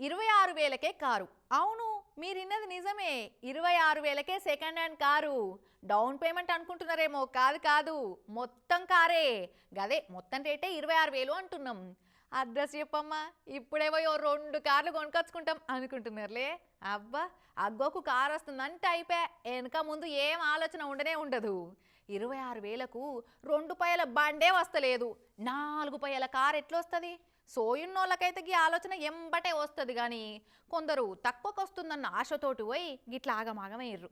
ఇరవై ఆరు వేలకే కారు. అవును మీరిన్నది నిజమే. ఇరవై ఆరు వేలకే second hand car. Down payment అనుకుంటున్నారేమో. కాదు కాదు. మొత్తం కారే. గదే మొత్తం రేటే ఇరవై ఆరు వేలు అంటున్నాం. అడ్రస్ చెప్పమ్మా. ఇప్పుడేవో రెండు కార్లు కొనుకొచ్చుకుంటాం అనుకుంటున్నారులే. అబ్బా అగ్గోకు కారు వస్తుందంటే అయిపోయా వెనక ముందు ఏం ఆలోచన ఉండనే ఉండదు. ఇరవై ఆరు వేలకు రెండు పైల బండే వస్తలేదు. నాలుగు పైల కారు ఎట్లా వస్తుంది సోయున్నోళ్ళకైతే ఈ ఆలోచన ఎంబటే వస్తుంది కానీ కొందరు తక్కువకు వస్తుందన్న ఆశతోటి పోయి గిట్లా ఆగమాగమయ్యారు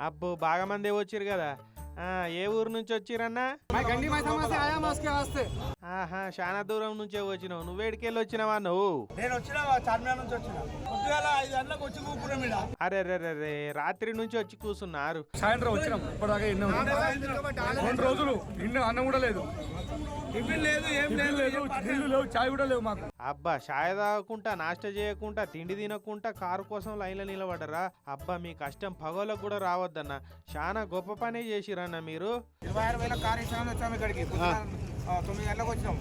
అబ్బో బాగా మంది వచ్చిరు కదా. ఆ, ఏ ఊరు నుంచి వచ్చిరన్నా? ఆహా చాలా దూరం నుంచే వచ్చినావు. నువ్వు ఏడికెళ్ళి వచ్చినావా నువ్వు? నేను వచ్చినా చార్మినార్ నుంచి వచ్చిన. పొద్దుగాల ఐదు గంటలకు వచ్చి కూకున్నాం ఇలా అరే రే రే రాత్రి నుంచి వచ్చి కూర్చున్నారు. సాయంత్రం వచ్చినాం ఇప్పటిదాకా ఎన్నో రెండు రోజులు నిన్న అన్నం కూడా లేదు. అబ్బా చాయ్ తాగకుండా నాష్ట చేయకుండా తిండి తినకుండా కారు కోసం లైన్లో నిలబడరా అబ్బా మీ కష్టం పగోలకు కూడా రావద్దన్న. చాలా గొప్ప పనే చేసిరన్న మీరు? ఇరవై ఆరు వేల కారు ఇచ్చాము వచ్చాము ఇక్కడికి. తొమ్మిది గంటలకు వచ్చినాం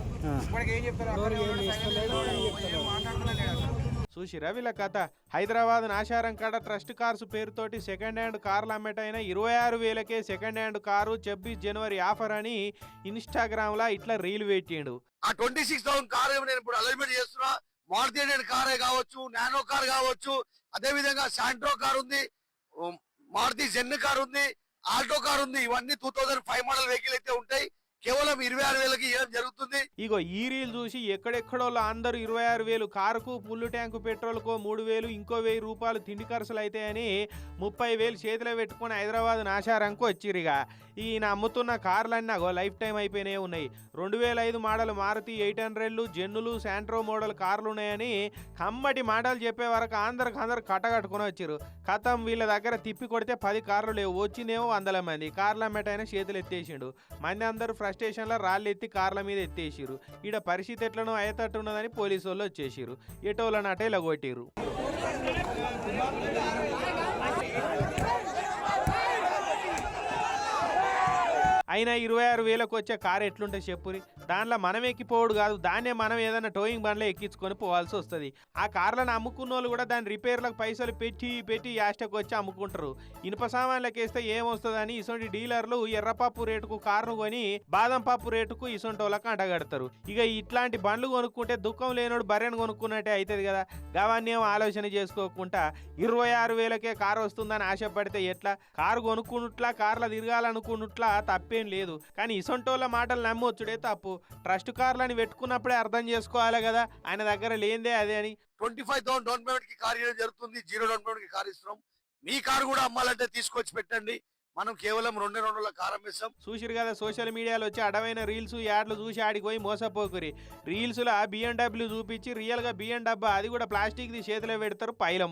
ఇప్పటికి ఏం చెప్తారు. చూసిరా వీళ్ళ కథ? హైదరాబాద్ నాశారం కాడ ట్రస్ట్ కార్స్ పేరుతోటి సెకండ్ హ్యాండ్ కార్లు అమ్మేటైన ఇరవై ఆరు వేలకే సెకండ్ హ్యాండ్ కారు ఛబ్బీస్ జనవరి ఆఫర్ అని ఇన్స్టాగ్రామ్లో ఇట్లా రీల్ పెట్టిండు. ఆ ట్వంటీ సిక్స్ థౌసండ్ కార్ నేను ఇప్పుడు అలైన్మెంట్ చేస్తున్నా. మారుతి కారే కావచ్చు నానో కార్ కావచ్చు అదే విధంగా శాంట్రో కార్ ఉంది మారుతి జెన్ కార్ ఉంది ఆల్టో కార్ ఉంది ఇవన్నీ two thousand five model vehicle అయితే ఉంటాయి. కేవలం ఇరవై ఆరు వేలకి ఏం జరుగుతుంది? ఇగో ఈ రీల్ చూసి ఎక్కడెక్కడో అందరూ ఇరవై ఆరు వేలు కారుకు ఫుల్ ట్యాంకు పెట్రోల్కో మూడు వేలు ఇంకో వెయ్యి రూపాయలు తిండి ఖర్చులు అయితాయని ముప్పై వేలు చేతిలో పెట్టుకొని హైదరాబాద్ నాశారంకు వచ్చిరిగా. ఈయన అమ్ముతున్న కార్లన్నీ అగో లైఫ్ టైం అయిపోయినాయి ఉన్నాయి. రెండు వేల ఐదు మోడల్ మారుతి ఎయిట్ హండ్రెడ్లు జెన్నులు శాంట్రో మోడల్ కార్లు ఉన్నాయని కమ్మటి మాటలు చెప్పే వరకు అందరికి అందరు కట్టగట్టుకుని వచ్చారు కథం వీళ్ళ దగ్గర తిప్పి కొడితే పది కార్లు లేవు. వచ్చినేమో వందల మంది. కార్లు అమ్మేటైనా చేతులు ఎత్తేసిండు మంది అందరూ స్టేషన్లో రాళ్ళు ఎత్తి కార్ల మీద ఎత్తేసిరు ఈడ పరిస్థితి ఎట్లనో అయ్యేటట్టు ఉన్నదని పోలీసు వాళ్ళు వచ్చేసిరు ఎటోళ్ళని అటే ఇలా కొట్టిరు అయినా ఇరవై ఆరు వేలకు వచ్చే కారు ఎట్లుంటే చెప్పురి? దానిలో మనం ఎక్కిపోవడు కాదు. దాన్నే మనం ఏదైనా టోయింగ్ బండ్లో ఎక్కించుకొని పోవాల్సి వస్తుంది. ఆ కార్లను అమ్ముకున్న వాళ్ళు కూడా దాని రిపేర్లకు పైసలు పెట్టి పెట్టి యాస్టకు వచ్చి అమ్ముకుంటారు. ఇనుప సామాన్లకు వేస్తే ఏమొస్తుందని ఇసొంటి డీలర్లు ఎర్రపప్పు రేటుకు కారును కొని బాదం పప్పు రేటుకు ఇసొంటి వాళ్ళకి అంటగడతారు. ఇక ఇట్లాంటి బండ్లు కొనుక్కుంటే దుఃఖం లేనోడు బర్రెను కొనుక్కున్నట్టే అవుతుంది కదా. గవాన్ని ఏం ఆలోచన చేసుకోకుండా ఇరవై ఆరు వేలకే కారు వస్తుందని ఆశపడితే ఎట్లా? కారు కొనుక్కున్నట్లా కార్ల తిరగాలనుకున్నట్లా తప్పేం లేదు. కానీ ఇసొంటోళ్ళ మాటలు నమ్మొచ్చుడే తప్పు. ట్రస్ట్ కార్లని పెట్టుకున్నప్పుడే అర్థం చేసుకోవాలి కదా. ఆయన దగ్గర లేనిదే అదే అని. ట్వంటీ ఫైవ్ థౌసండ్ డౌన్ పేమెంట్కి కార్ జరుగుతుంది. జీరో డౌన్ పేమెంట్కి కార్ ఇస్తున్నాం. మీ కార్ కూడా అమ్మాలంటే తీసుకొచ్చి పెట్టండి. మనం కేవలం రెండు రెండు వందల కార్ అమ్మేస్తాం చూసిరు కదా సోషల్ మీడియాలో వచ్చి అడవైన రీల్స్ యాడ్లు చూసి ఆడికి పోయి మోసపోకురి. రీల్స్లో బిఎండబ్ల్యూ చూపించి రియల్గా బిఎండబ్బా అది కూడా ప్లాస్టిక్ది చేతిలో పెడతారు పైలం.